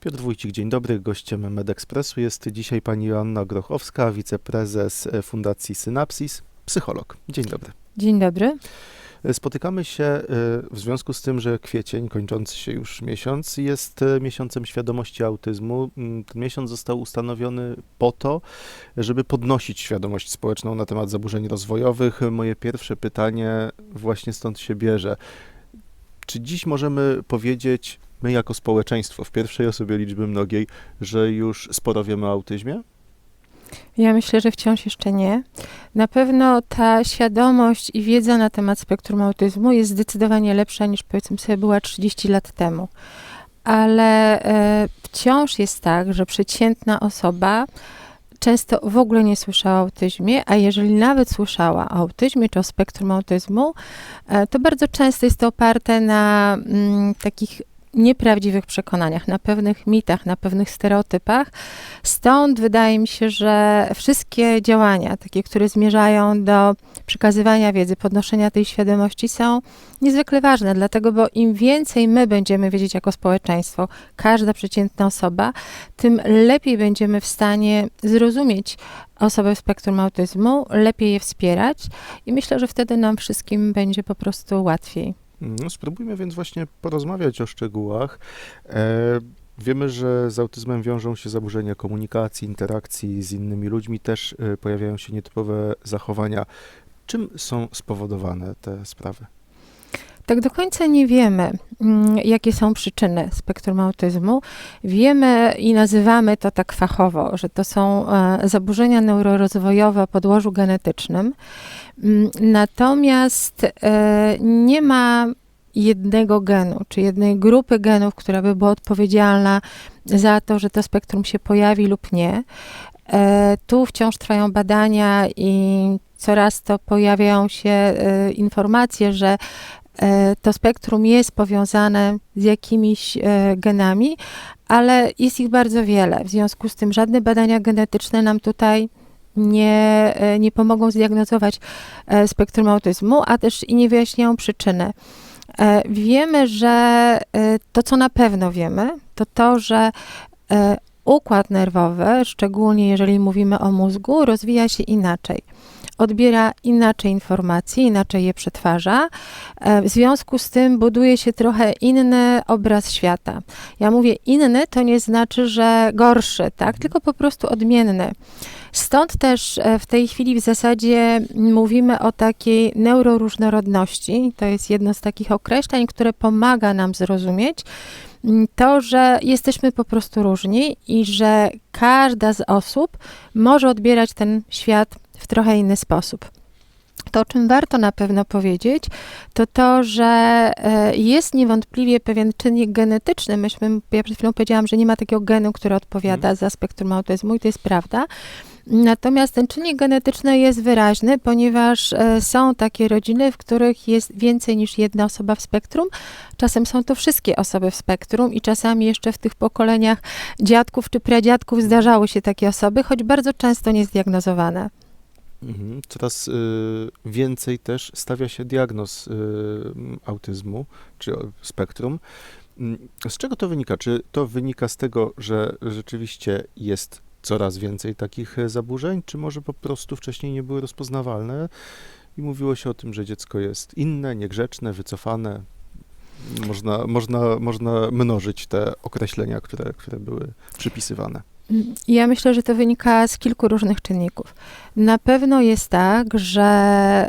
Piotr Wójcik, dzień dobry. Gościem MedExpressu jest dzisiaj pani Joanna Grochowska, wiceprezes Fundacji Synapsis, psycholog. Dzień dobry. Dzień dobry. Spotykamy się e, w związku z tym, że kwiecień, kończący się już miesiąc, jest e, miesiącem świadomości autyzmu. Mm, Ten miesiąc został ustanowiony po to, żeby podnosić świadomość społeczną na temat zaburzeń rozwojowych. Moje pierwsze pytanie właśnie stąd się bierze. Czy dziś możemy powiedzieć, my jako społeczeństwo, w pierwszej osobie liczby mnogiej, że już sporo wiemy o autyzmie? Ja myślę, że wciąż jeszcze nie. Na pewno ta świadomość i wiedza na temat spektrum autyzmu jest zdecydowanie lepsza niż powiedzmy sobie była 30 lat temu. Ale e, wciąż jest tak, że przeciętna osoba często w ogóle nie słyszała o autyzmie, a jeżeli nawet słyszała o autyzmie czy o spektrum autyzmu, e, to bardzo często jest to oparte na mm, takich nieprawdziwych przekonaniach, na pewnych mitach, na pewnych stereotypach. Stąd wydaje mi się, że wszystkie działania, takie, które zmierzają do przekazywania wiedzy, podnoszenia tej świadomości, są niezwykle ważne, dlatego, bo im więcej my będziemy wiedzieć jako społeczeństwo, każda przeciętna osoba, tym lepiej będziemy w stanie zrozumieć osoby w spektrum autyzmu, lepiej je wspierać i myślę, że wtedy nam wszystkim będzie po prostu łatwiej. No, spróbujmy więc właśnie porozmawiać o szczegółach. E, wiemy, że z autyzmem wiążą się zaburzenia komunikacji, interakcji z innymi ludźmi, też e, pojawiają się nietypowe zachowania. Czym są spowodowane te sprawy? Tak do końca nie wiemy, mm, jakie są przyczyny spektrum autyzmu. Wiemy i nazywamy to tak fachowo, że to są e, zaburzenia neurorozwojowe o podłożu genetycznym. Mm, Natomiast e, nie ma jednego genu, czy jednej grupy genów, która by była odpowiedzialna za to, że to spektrum się pojawi lub nie. E, Tu wciąż trwają badania i coraz to pojawiają się informacje, że to spektrum jest powiązane z jakimiś e, genami, ale jest ich bardzo wiele. W związku z tym żadne badania genetyczne nam tutaj nie, e, nie pomogą zdiagnozować e, spektrum autyzmu, a też i nie wyjaśniają przyczyny. E, Wiemy, że e, to, co na pewno wiemy, to to, że e, układ nerwowy, szczególnie jeżeli mówimy o mózgu, rozwija się inaczej. Odbiera inaczej informacje, inaczej je przetwarza. E, W związku z tym buduje się trochę inny obraz świata. Ja mówię inny, to nie znaczy, że gorszy, tak? tylko po prostu odmienny. Stąd też e, w tej chwili w zasadzie mówimy o takiej neuroróżnorodności. To jest jedno z takich określeń, które pomaga nam zrozumieć mm, to, że jesteśmy po prostu różni i że każda z osób może odbierać ten świat w trochę inny sposób. To, o czym warto na pewno powiedzieć, to to, że e, jest niewątpliwie pewien czynnik genetyczny. Myśmy, ja przed chwilą powiedziałam, że nie ma takiego genu, który odpowiada za spektrum autyzmu i to jest prawda. Natomiast ten czynnik genetyczny jest wyraźny, ponieważ e, są takie rodziny, w których jest więcej niż jedna osoba w spektrum. Czasem są to wszystkie osoby w spektrum i czasami jeszcze w tych pokoleniach dziadków czy pradziadków zdarzały się takie osoby, choć bardzo często niezdiagnozowane. Mhm. Coraz y, więcej też stawia się diagnoz y, autyzmu czy spektrum. Mm, Z czego to wynika? Czy to wynika z tego, że rzeczywiście jest coraz więcej takich e, zaburzeń, czy może po prostu wcześniej nie były rozpoznawalne i mówiło się o tym, że dziecko jest inne, niegrzeczne, wycofane? Można, można, można mnożyć te określenia, które, które były przypisywane. Ja myślę, że to wynika z kilku różnych czynników. Na pewno jest tak, że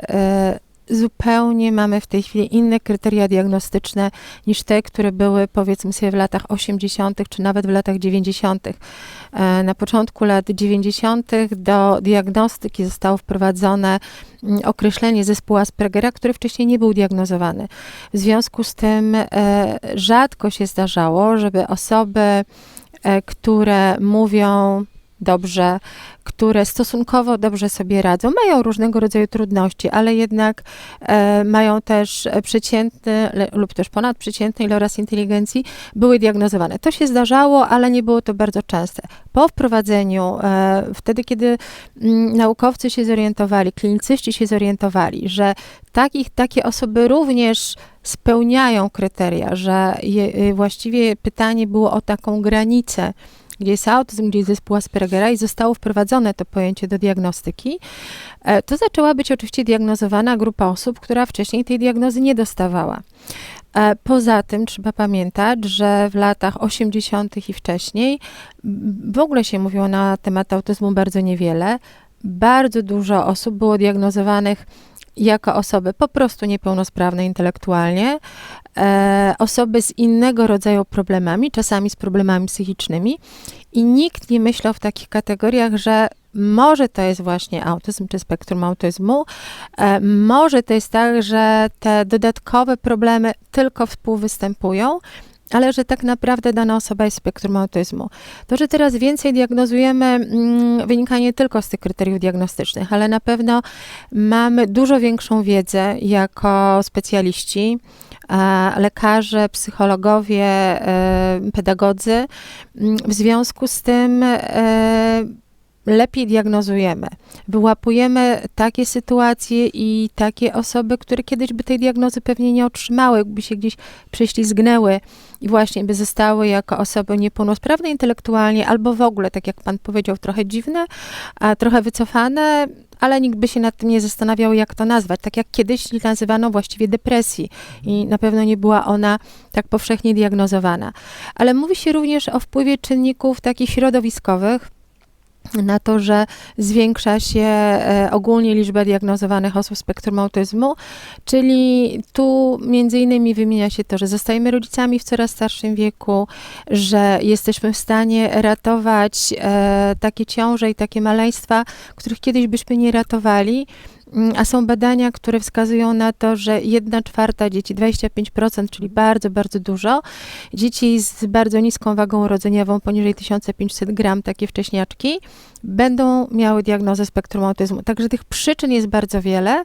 e, zupełnie mamy w tej chwili inne kryteria diagnostyczne niż te, które były powiedzmy sobie w latach 80. czy nawet w latach 90. E, Na początku lat 90. do diagnostyki zostało wprowadzone mm, określenie zespołu Aspergera, który wcześniej nie był diagnozowany. W związku z tym e, rzadko się zdarzało, żeby osoby, które mówią dobrze, które stosunkowo dobrze sobie radzą. Mają różnego rodzaju trudności, ale jednak e, mają też przeciętny le, lub też ponadprzeciętny iloraz inteligencji, były diagnozowane. To się zdarzało, ale nie było to bardzo częste. Po wprowadzeniu, e, wtedy kiedy m, naukowcy się zorientowali, klinicyści się zorientowali, że takich, takie osoby również spełniają kryteria, że je, właściwie pytanie było o taką granicę, gdzie jest autyzm, gdzie jest zespół Aspergera i zostało wprowadzone to pojęcie do diagnostyki, e, to zaczęła być oczywiście diagnozowana grupa osób, która wcześniej tej diagnozy nie dostawała. E, poza tym trzeba pamiętać, że w latach 80. i wcześniej w ogóle się mówiło na temat autyzmu bardzo niewiele. Bardzo dużo osób było diagnozowanych jako osoby po prostu niepełnosprawne intelektualnie, e, osoby z innego rodzaju problemami, czasami z problemami psychicznymi, i nikt nie myślał w takich kategoriach, że może to jest właśnie autyzm czy spektrum autyzmu, e, może to jest tak, że te dodatkowe problemy tylko współwystępują, ale że tak naprawdę dana osoba jest spektrum autyzmu. To, że teraz więcej diagnozujemy, mm, wynika nie tylko z tych kryteriów diagnostycznych, ale na pewno mamy dużo większą wiedzę jako specjaliści, lekarze, psychologowie, e, pedagodzy. Mm, w związku z tym e, lepiej diagnozujemy. Wyłapujemy takie sytuacje i takie osoby, które kiedyś by tej diagnozy pewnie nie otrzymały, by się gdzieś prześlizgnęły i właśnie by zostały jako osoby niepełnosprawne intelektualnie, albo w ogóle, tak jak pan powiedział, trochę dziwne, a trochę wycofane, ale nikt by się nad tym nie zastanawiał, jak to nazwać. Tak jak kiedyś nazywano właściwie depresji i na pewno nie była ona tak powszechnie diagnozowana. Ale mówi się również o wpływie czynników takich środowiskowych, na to, że zwiększa się e, ogólnie liczba diagnozowanych osób z spektrum autyzmu, czyli tu między innymi wymienia się to, że zostajemy rodzicami w coraz starszym wieku, że jesteśmy w stanie ratować e, takie ciąże i takie maleństwa, których kiedyś byśmy nie ratowali, a są badania, które wskazują na to, że 1 czwarta dzieci, 25%, czyli bardzo, bardzo dużo, dzieci z bardzo niską wagą urodzeniową, poniżej 1500 gram, takie wcześniaczki, będą miały diagnozę spektrum autyzmu. Także tych przyczyn jest bardzo wiele.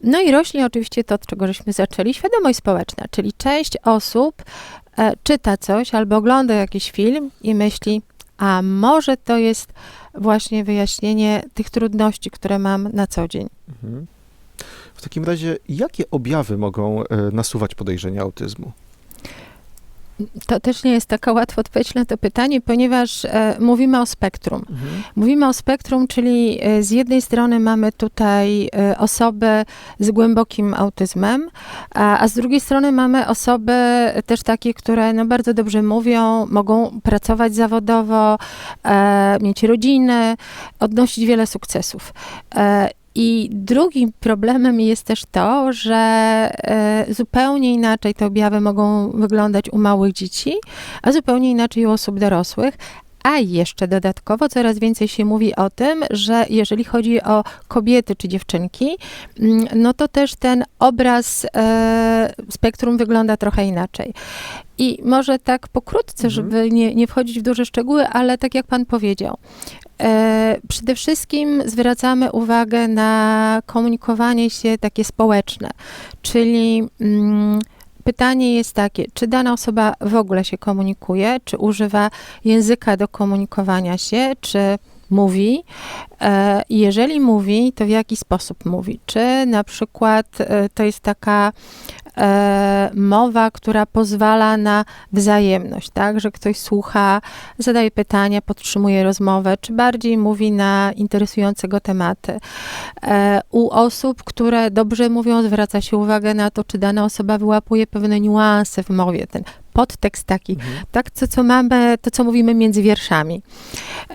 No i rośnie oczywiście to, od czego żeśmy zaczęli, świadomość społeczna, czyli część osób e, czyta coś albo ogląda jakiś film i myśli, a może to jest właśnie wyjaśnienie tych trudności, które mam na co dzień. Mhm. W takim razie, jakie objawy mogą e, nasuwać podejrzenia autyzmu? To też nie jest taka łatwa odpowiedź na to pytanie, ponieważ e, mówimy o spektrum. Mhm. Mówimy o spektrum, czyli e, z jednej strony mamy tutaj e, osoby z głębokim autyzmem, a, a, z drugiej strony mamy osoby też takie, które no, bardzo dobrze mówią, mogą pracować zawodowo, e, mieć rodziny, odnosić wiele sukcesów. I drugim problemem jest też to, że e, zupełnie inaczej te objawy mogą wyglądać u małych dzieci, a zupełnie inaczej u osób dorosłych. A jeszcze dodatkowo coraz więcej się mówi o tym, że jeżeli chodzi o kobiety czy dziewczynki, mm, no to też ten obraz e, spektrum wygląda trochę inaczej. I może tak pokrótce, mhm. żeby nie, nie wchodzić w duże szczegóły, ale tak jak pan powiedział, przede wszystkim zwracamy uwagę na komunikowanie się takie społeczne, czyli mm, pytanie jest takie, czy dana osoba w ogóle się komunikuje, czy używa języka do komunikowania się, czy mówi. E, jeżeli mówi, to w jaki sposób mówi? Czy na przykład e, to jest taka e, mowa, która pozwala na wzajemność, tak? Że ktoś słucha, zadaje pytania, podtrzymuje rozmowę, czy bardziej mówi na interesujące go tematy. U osób, które dobrze mówią, zwraca się uwagę na to, czy dana osoba wyłapuje pewne niuanse w mowie, ten podtekst taki, mhm. tak, co, co mamy, to co mówimy między wierszami.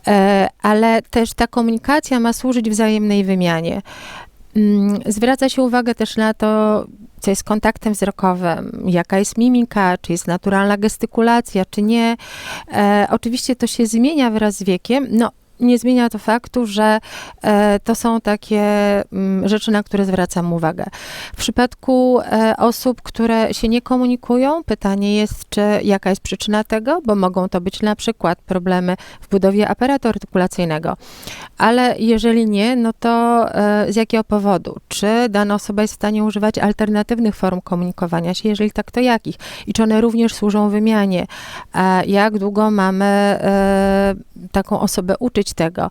E, ale też ta komunikacja ma służyć wzajemnej wymianie. Mm, zwraca się uwagę też na to, co jest kontaktem wzrokowym, jaka jest mimika, czy jest naturalna gestykulacja, czy nie. E, oczywiście to się zmienia wraz z wiekiem. No, nie zmienia to faktu, że e, to są takie mm, rzeczy, na które zwracam uwagę. W przypadku e, osób, które się nie komunikują, pytanie jest, czy jaka jest przyczyna tego, bo mogą to być na przykład problemy w budowie aparatu artykulacyjnego. Ale jeżeli nie, no to e, z jakiego powodu? Czy dana osoba jest w stanie używać alternatywnych form komunikowania się? Jeżeli tak, to jakich? I czy one również służą wymianie? Jak długo mamy taką osobę uczyć tego?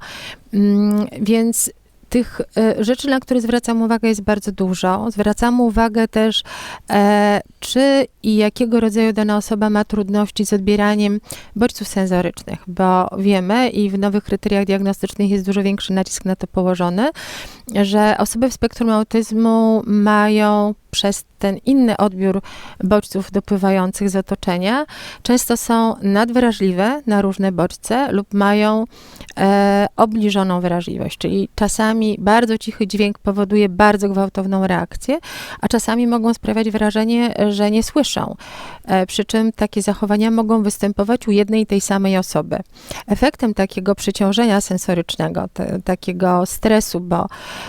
Mm, Więc tych e, rzeczy, na które zwracam uwagę, jest bardzo dużo. Zwracam uwagę też, e, czy i jakiego rodzaju dana osoba ma trudności z odbieraniem bodźców sensorycznych, bo wiemy i w nowych kryteriach diagnostycznych jest dużo większy nacisk na to położony, że osoby w spektrum autyzmu mają przez ten inny odbiór bodźców dopływających z otoczenia, często są nadwrażliwe na różne bodźce lub mają e, obniżoną wrażliwość, czyli czasami bardzo cichy dźwięk powoduje bardzo gwałtowną reakcję, a czasami mogą sprawiać wrażenie, że nie słyszą. E, przy czym takie zachowania mogą występować u jednej i tej samej osoby. Efektem takiego przeciążenia sensorycznego, te, takiego stresu, bo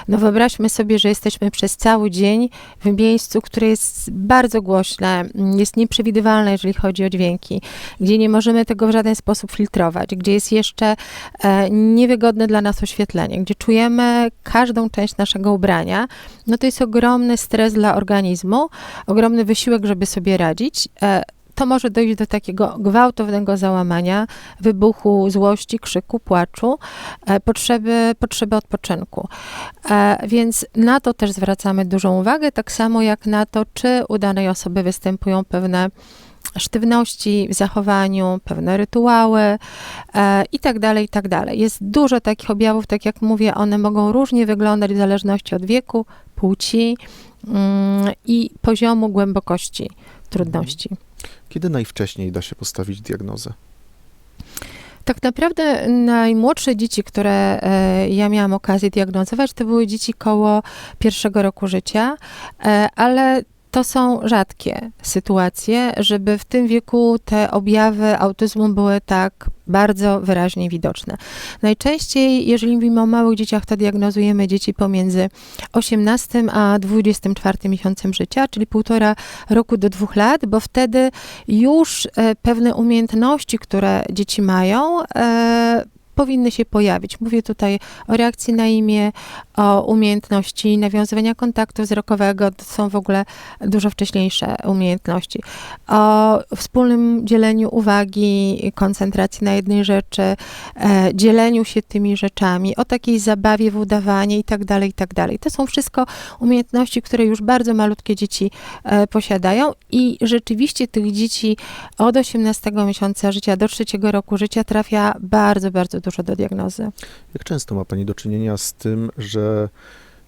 no wyobraźmy sobie, że jesteśmy przez cały dzień w miejscu, które jest bardzo głośne, jest nieprzewidywalne, jeżeli chodzi o dźwięki, gdzie nie możemy tego w żaden sposób filtrować, gdzie jest jeszcze e, niewygodne dla nas oświetlenie, gdzie czujemy każdą część naszego ubrania, no to jest ogromny stres dla organizmu, ogromny wysiłek, żeby sobie radzić. To może dojść do takiego gwałtownego załamania, wybuchu złości, krzyku, płaczu, e, potrzeby, potrzeby odpoczynku. E, Więc na to też zwracamy dużą uwagę, tak samo jak na to, czy u danej osoby występują pewne sztywności w zachowaniu, pewne rytuały e, i tak dalej, i tak dalej. Jest dużo takich objawów, tak jak mówię, one mogą różnie wyglądać w zależności od wieku, płci mm, i poziomu głębokości trudności. Kiedy najwcześniej da się postawić diagnozę? Tak naprawdę najmłodsze dzieci, które e, ja miałam okazję diagnozować, to były dzieci koło pierwszego roku życia, e, ale to są rzadkie sytuacje, żeby w tym wieku te objawy autyzmu były tak bardzo wyraźnie widoczne. Najczęściej, jeżeli mówimy o małych dzieciach, to diagnozujemy dzieci pomiędzy 18 a 24 miesiącem życia, czyli półtora roku do dwóch lat, bo wtedy już e, pewne umiejętności, które dzieci mają, e, powinny się pojawić. Mówię tutaj o reakcji na imię, o umiejętności nawiązywania kontaktu wzrokowego, to są w ogóle dużo wcześniejsze umiejętności. O wspólnym dzieleniu uwagi, koncentracji na jednej rzeczy, e, dzieleniu się tymi rzeczami, o takiej zabawie w udawanie i tak dalej, i tak dalej. To są wszystko umiejętności, które już bardzo malutkie dzieci e, posiadają i rzeczywiście tych dzieci od 18 miesiąca życia do trzeciego roku życia trafia bardzo, bardzo dużo do diagnozy. Jak często ma Pani do czynienia z tym, że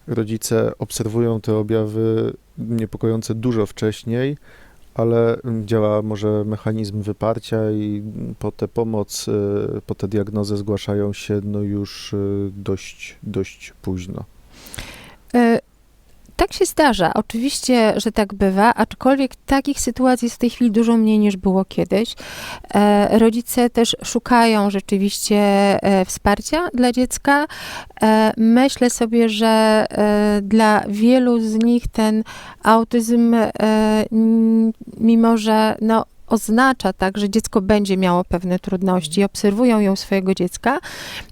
rodzice obserwują te objawy niepokojące dużo wcześniej, ale działa może mechanizm wyparcia i po tę pomoc, y, po tę diagnozę zgłaszają się no już y, dość, dość późno. Tak się zdarza. Oczywiście, że tak bywa, aczkolwiek takich sytuacji jest w tej chwili dużo mniej niż było kiedyś. E, Rodzice też szukają rzeczywiście e, wsparcia dla dziecka. E, Myślę sobie, że dla wielu z nich ten autyzm, mimo że no, oznacza tak, że dziecko będzie miało pewne trudności i obserwują ją swojego dziecka,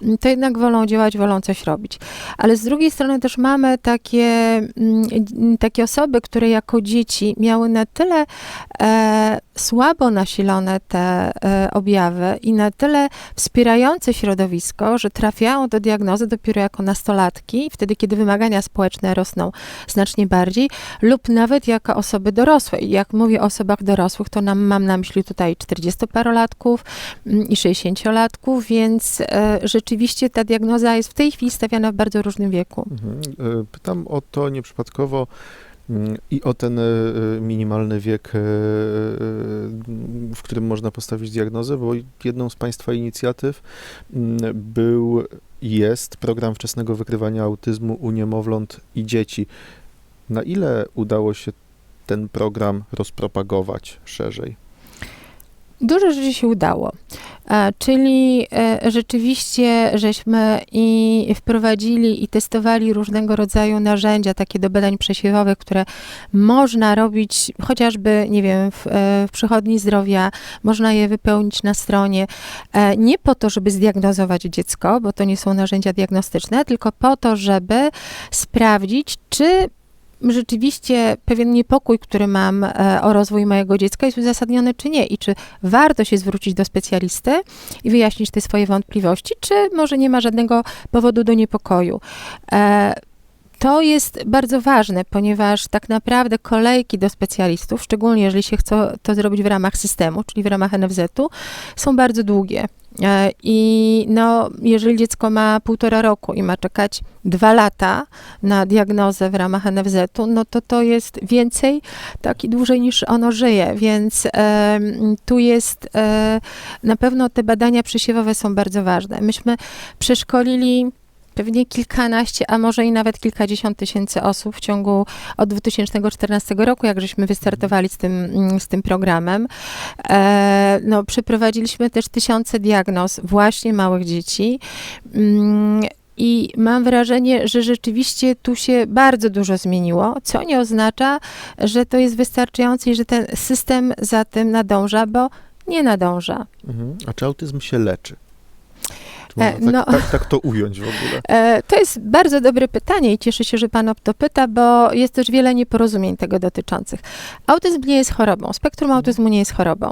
m, to jednak wolą działać, wolą coś robić. Ale z drugiej strony też mamy takie, mm, takie osoby, które jako dzieci miały na tyle e, słabo nasilone te e, objawy i na tyle wspierające środowisko, że trafiają do diagnozy dopiero jako nastolatki, wtedy kiedy wymagania społeczne rosną znacznie bardziej, lub nawet jako osoby dorosłe. I jak mówię o osobach dorosłych, to nam, mam na myśli tutaj 40-parolatków mm, i 60-latków, więc e, rzeczywiście ta diagnoza jest w tej chwili stawiana w bardzo różnym wieku. Mhm. Y, Pytam o to nieprzypadkowo i o ten y, y, minimalny wiek, y, w którym można postawić diagnozę, bo jedną z Państwa inicjatyw mm, był jest program wczesnego wykrywania autyzmu u niemowląt i dzieci. Na ile udało się ten program rozpropagować szerzej? Dużo rzeczy się udało. E, Czyli e, rzeczywiście żeśmy i wprowadzili i testowali różnego rodzaju narzędzia, takie do badań przesiewowych, które można robić chociażby, nie wiem, w, e, w przychodni zdrowia, można je wypełnić na stronie, nie po to, żeby zdiagnozować dziecko, bo to nie są narzędzia diagnostyczne, tylko po to, żeby sprawdzić, czy rzeczywiście pewien niepokój, który mam e, o rozwój mojego dziecka jest uzasadniony czy nie i czy warto się zwrócić do specjalisty i wyjaśnić te swoje wątpliwości, czy może nie ma żadnego powodu do niepokoju. E, To jest bardzo ważne, ponieważ tak naprawdę kolejki do specjalistów, szczególnie jeżeli się chce to zrobić w ramach systemu, czyli w ramach NFZ-u, są bardzo długie. E, I no, jeżeli dziecko ma półtora roku i ma czekać dwa lata na diagnozę w ramach NFZ-u, no to to jest więcej, tak i dłużej niż ono żyje, więc em, tu jest e, na pewno te badania przesiewowe są bardzo ważne. Myśmy przeszkolili pewnie kilkanaście, a może i nawet kilkadziesiąt tysięcy osób w ciągu od 2014 roku, jak żeśmy wystartowali z tym, mm, z tym programem. E, no, przeprowadziliśmy też tysiące diagnoz właśnie małych dzieci. Mm, I mam wrażenie, że rzeczywiście tu się bardzo dużo zmieniło, co nie oznacza, że to jest wystarczające i że ten system za tym nadąża, bo nie nadąża. Mhm. A czy autyzm się leczy? Czy E, można tak, no. tak, tak to ująć w ogóle? E, To jest bardzo dobre pytanie i cieszę się, że Pan o to pyta, bo jest też wiele nieporozumień tego dotyczących. Autyzm nie jest chorobą, spektrum autyzmu nie jest chorobą.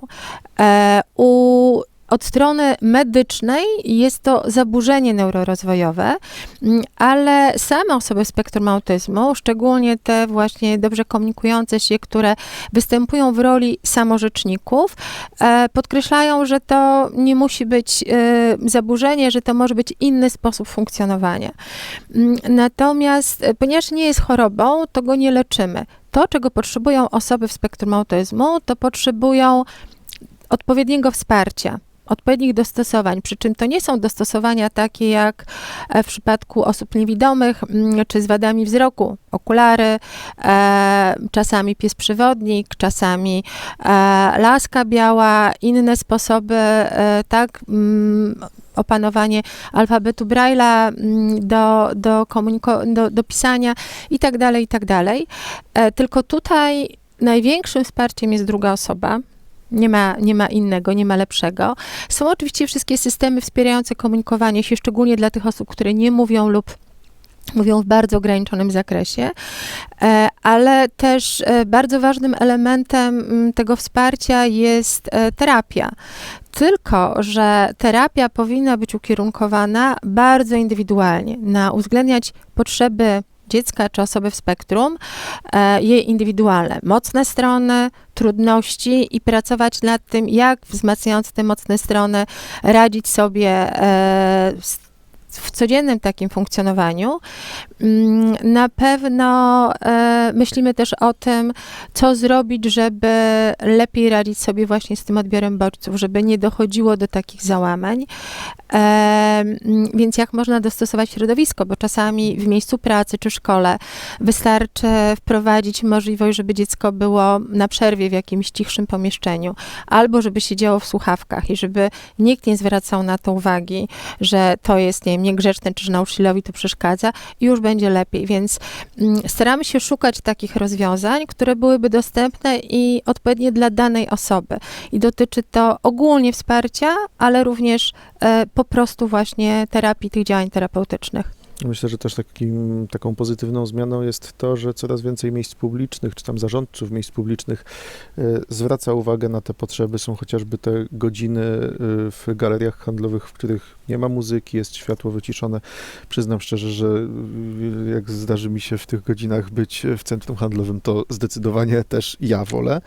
E, U od strony medycznej jest to zaburzenie neurorozwojowe, mm, ale same osoby w spektrum autyzmu, szczególnie te właśnie dobrze komunikujące się, które występują w roli samorzeczników, e, podkreślają, że to nie musi być e, zaburzenie, że to może być inny sposób funkcjonowania. Mm, Natomiast, e, ponieważ nie jest chorobą, to go nie leczymy. To, czego potrzebują osoby w spektrum autyzmu, to potrzebują odpowiedniego wsparcia. Odpowiednich dostosowań, przy czym to nie są dostosowania takie jak e, w przypadku osób niewidomych mm, czy z wadami wzroku, okulary, e, czasami pies przewodnik, czasami e, laska biała, inne sposoby, tak, mm, opanowanie alfabetu Braille'a mm, do, do, komuniko- do, do pisania i tak dalej, i tak dalej. Tylko tutaj największym wsparciem jest druga osoba. Nie ma, nie ma innego, nie ma lepszego. Są oczywiście wszystkie systemy wspierające komunikowanie się, szczególnie dla tych osób, które nie mówią lub mówią w bardzo ograniczonym zakresie, e, ale też e, bardzo ważnym elementem mm, tego wsparcia jest e, terapia. Tylko, że terapia powinna być ukierunkowana bardzo indywidualnie, na uwzględniać potrzeby dziecka czy osoby w spektrum, e, jej indywidualne, mocne strony, trudności i pracować nad tym, jak wzmacniając te mocne strony radzić sobie e, z w codziennym takim funkcjonowaniu. Mm, Na pewno e, myślimy też o tym, co zrobić, żeby lepiej radzić sobie właśnie z tym odbiorem bodźców, żeby nie dochodziło do takich załamań. E, mm, Więc jak można dostosować środowisko, bo czasami w miejscu pracy czy szkole wystarczy wprowadzić możliwość, żeby dziecko było na przerwie w jakimś cichszym pomieszczeniu, albo żeby siedziało w słuchawkach i żeby nikt nie zwracał na to uwagi, że to jest, nie wiem, niegrzeczne, czy że nauczycielowi to przeszkadza i już będzie lepiej. Więc mm, staramy się szukać takich rozwiązań, które byłyby dostępne i odpowiednie dla danej osoby. I dotyczy to ogólnie wsparcia, ale również e, po prostu właśnie terapii tych działań terapeutycznych. Myślę, że też takim, taką pozytywną zmianą jest to, że coraz więcej miejsc publicznych, czy tam zarządców miejsc publicznych e, zwraca uwagę na te potrzeby. Są chociażby te godziny e, w galeriach handlowych, w których nie ma muzyki, jest światło wyciszone. Przyznam szczerze, że e, jak zdarzy mi się w tych godzinach być w centrum handlowym, to zdecydowanie też ja wolę.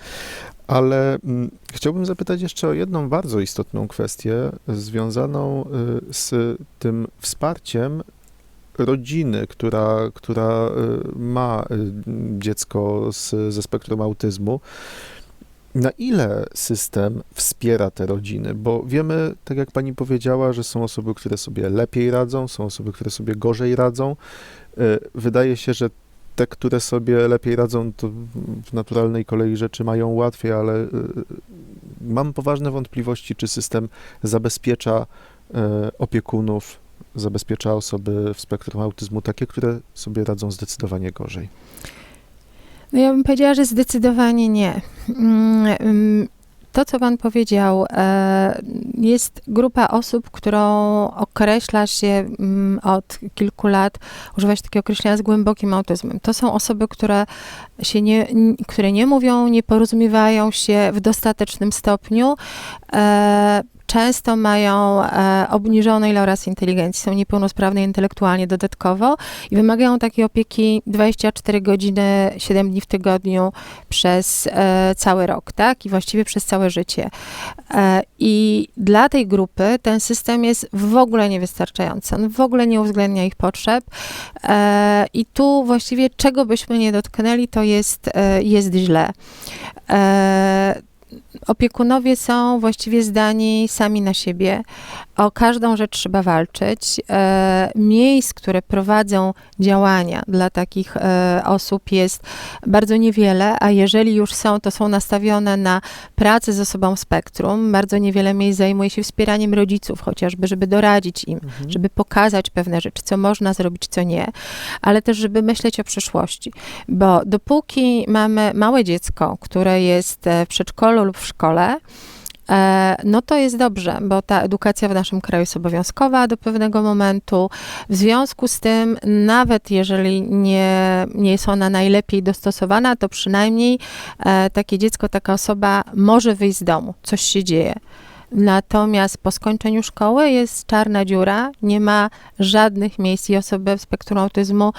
Ale mm, chciałbym zapytać jeszcze o jedną bardzo istotną kwestię związaną z tym wsparciem rodziny, która, która y, ma y, dziecko z, ze spektrum autyzmu. Na ile system wspiera te rodziny? Bo wiemy, tak jak pani powiedziała, że są osoby, które sobie lepiej radzą, są osoby, które sobie gorzej radzą. Y, Wydaje się, że te, które sobie lepiej radzą, to w naturalnej kolei rzeczy mają łatwiej, ale mam poważne wątpliwości, czy system zabezpiecza opiekunów, zabezpiecza osoby w spektrum autyzmu, takie, które sobie radzą zdecydowanie gorzej. No ja bym powiedziała, że zdecydowanie nie. Mm, mm, To, co pan powiedział, e, jest grupa osób, którą określa się mm, od kilku lat, używa się takiego określenia z głębokim autyzmem. To są osoby, które się nie, które nie mówią, nie porozumiewają się w dostatecznym stopniu. Często mają e, obniżony iloraz inteligencji, są niepełnosprawne intelektualnie dodatkowo i wymagają takiej opieki 24 godziny, 7 dni w tygodniu przez e, cały rok, tak? I właściwie przez całe życie. E, I dla tej grupy ten system jest w ogóle niewystarczający. On w ogóle nie uwzględnia ich potrzeb. I tu właściwie czego byśmy nie dotknęli, to jest, jest źle. Opiekunowie są właściwie zdani sami na siebie. O każdą rzecz trzeba walczyć. E, miejsc, które prowadzą działania dla takich e, osób jest bardzo niewiele, a jeżeli już są, to są nastawione na pracę z osobą spektrum. Bardzo niewiele miejsc zajmuje się wspieraniem rodziców, chociażby, żeby doradzić im, żeby pokazać pewne rzeczy, co można zrobić, co nie, ale też, żeby myśleć o przyszłości. Bo dopóki mamy małe dziecko, które jest e, w przedszkolu lub w szkole, no to jest dobrze, bo ta edukacja w naszym kraju jest obowiązkowa do pewnego momentu. W związku z tym, nawet jeżeli nie, nie jest ona najlepiej dostosowana, to przynajmniej e, takie dziecko, taka osoba może wyjść z domu, coś się dzieje. Natomiast po skończeniu szkoły jest czarna dziura, nie ma żadnych miejsc i osoby w spektrum autyzmu,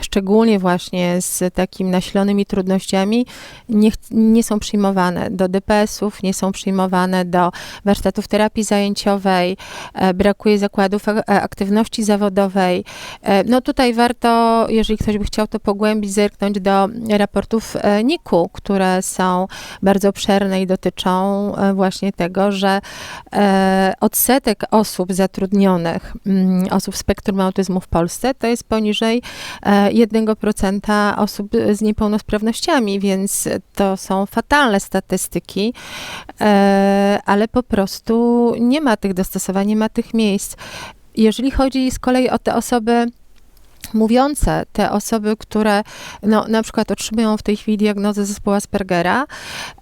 szczególnie właśnie z takimi nasilonymi trudnościami, nie, nie są przyjmowane do DPS-ów, nie są przyjmowane do warsztatów terapii zajęciowej, e, brakuje zakładów a- aktywności zawodowej. E, no tutaj warto, jeżeli ktoś by chciał to pogłębić, zerknąć do raportów e, NIK-u, które są bardzo obszerne i dotyczą e, właśnie tego, że e, odsetek osób zatrudnionych, mm, osób w spektrum autyzmu w Polsce, to jest poniżej e, 1% osób z niepełnosprawnościami, więc to są fatalne statystyki, e, ale po prostu nie ma tych dostosowań, nie ma tych miejsc. Jeżeli chodzi z kolei o te osoby mówiące, te osoby, które no, na przykład otrzymują w tej chwili diagnozę zespołu Aspergera,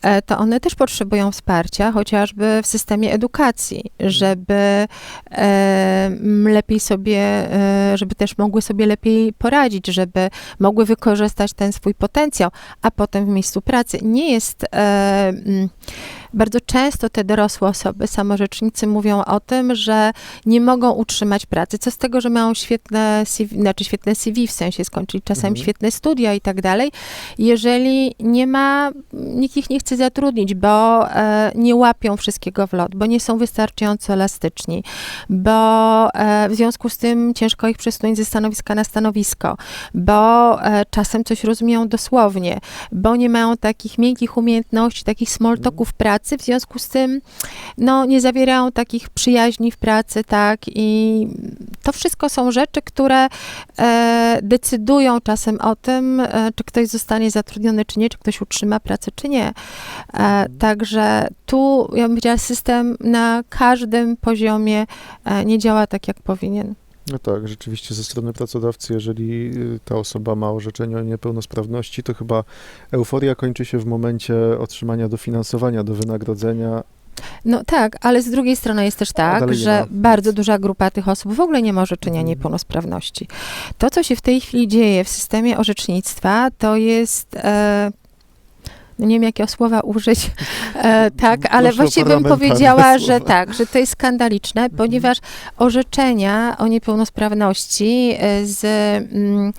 e, to one też potrzebują wsparcia, chociażby w systemie edukacji, żeby e, lepiej sobie, e, żeby też mogły sobie lepiej poradzić, żeby mogły wykorzystać ten swój potencjał, a potem w miejscu pracy. Nie jest bardzo często te dorosłe osoby, samorzecznicy mówią o tym, że nie mogą utrzymać pracy. Co z tego, że mają świetne CV, znaczy świetne CV, w sensie skończyli czasem Mhm. świetne studia i tak dalej, jeżeli nie ma, nikt ich nie chce zatrudnić, bo e, nie łapią wszystkiego w lot, bo nie są wystarczająco elastyczni, bo e, w związku z tym ciężko ich przesunąć ze stanowiska na stanowisko, bo e, czasem coś rozumieją dosłownie, bo nie mają takich miękkich umiejętności, takich small talków pracy, w związku z tym no, nie zawierają takich przyjaźni w pracy, tak, i to wszystko są rzeczy, które e, decydują czasem o tym, e, czy ktoś zostanie zatrudniony, czy nie, czy ktoś utrzyma pracę, czy nie. E, także tu, ja bym powiedziała, system na każdym poziomie e, nie działa tak, jak powinien. No tak, rzeczywiście ze strony pracodawcy, jeżeli y, ta osoba ma orzeczenie o niepełnosprawności, to chyba euforia kończy się w momencie otrzymania dofinansowania do wynagrodzenia. No tak, ale z drugiej strony jest też tak, że bardzo duża grupa tych osób w ogóle nie ma orzeczenia Mhm. niepełnosprawności. To, co się w tej chwili dzieje w systemie orzecznictwa, to jest. E, nie wiem, jakie słowa użyć, e, tak, ale Proszę właściwie bym powiedziała, że słowa. tak, że to jest skandaliczne, ponieważ orzeczenia o niepełnosprawności e, z mm,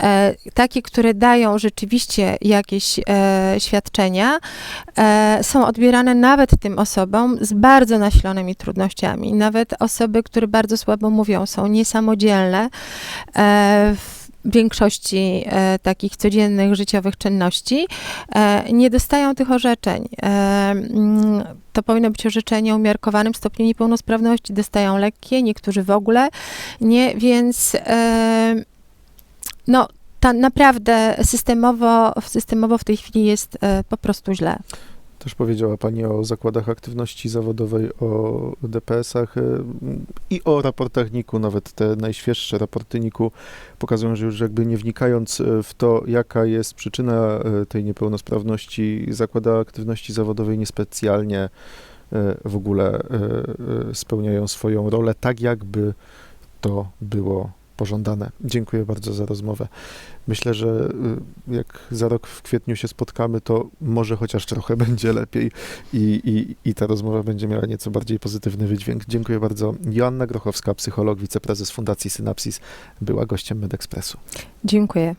e, takie, które dają rzeczywiście jakieś e, świadczenia, e, są odbierane nawet tym osobom z bardzo nasilonymi trudnościami. Nawet osoby, które bardzo słabo mówią, są niesamodzielne e, w większości e, takich codziennych, życiowych czynności, e, nie dostają tych orzeczeń. E, mm, to powinno być orzeczenie o umiarkowanym stopniu niepełnosprawności, dostają lekkie, niektórzy w ogóle nie, więc e, no, ta naprawdę systemowo, systemowo w tej chwili jest e, po prostu źle. Też powiedziała Pani o zakładach aktywności zawodowej, o DPS-ach y, i o raportach NIK-u. Nawet te najświeższe raporty NIK-u pokazują, że już jakby nie wnikając y, w to, jaka jest przyczyna y, tej niepełnosprawności, zakłady aktywności zawodowej niespecjalnie w ogóle spełniają swoją rolę tak, jakby to było pożądane. Dziękuję bardzo za rozmowę. Myślę, że y, jak za rok w kwietniu się spotkamy, to może chociaż trochę będzie lepiej i, i, i ta rozmowa będzie miała nieco bardziej pozytywny wydźwięk. Dziękuję bardzo. Joanna Grochowska, psycholog, wiceprezes Fundacji Synapsis, była gościem MedExpressu. Dziękuję.